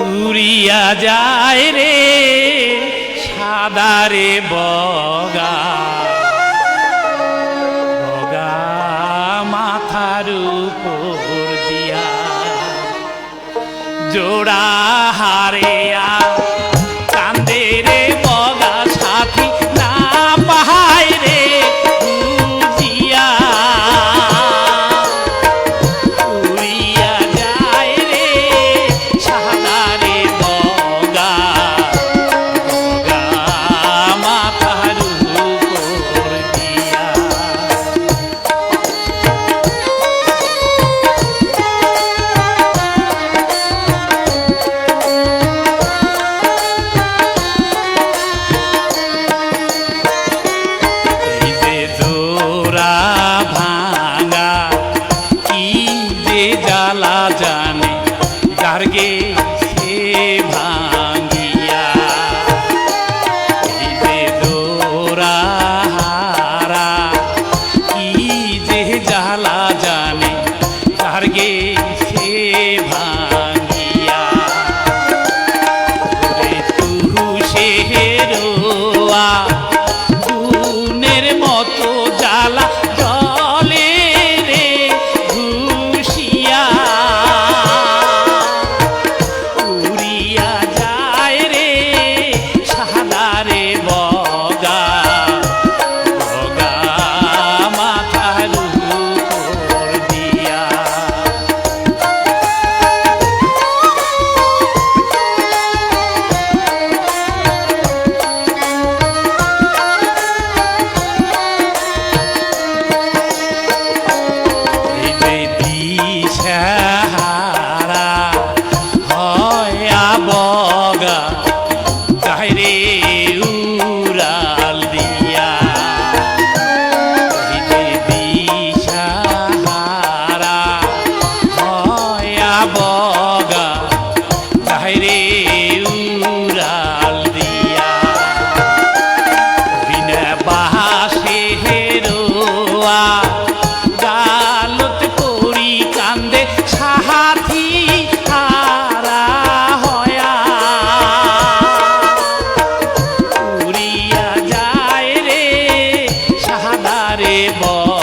উড়িয়া যায় রে সাদা রে বগা। বগা মাথার উপর দিয়া জোড়া হারে জ্বালা জানি গার্গে সে ভাঙিয়া যে দোরা হারা, কি যে জ্বালা জানি গার্গে সে ভাঙিয়া তু সে রোয়া হাইরে উড়াল দিয়া। বিনা বাহাসে হেরোয়া গালত করি কান্দে, সাহাথি হারা হয়া। উড়িয়া যায় রে সাহাদারে বল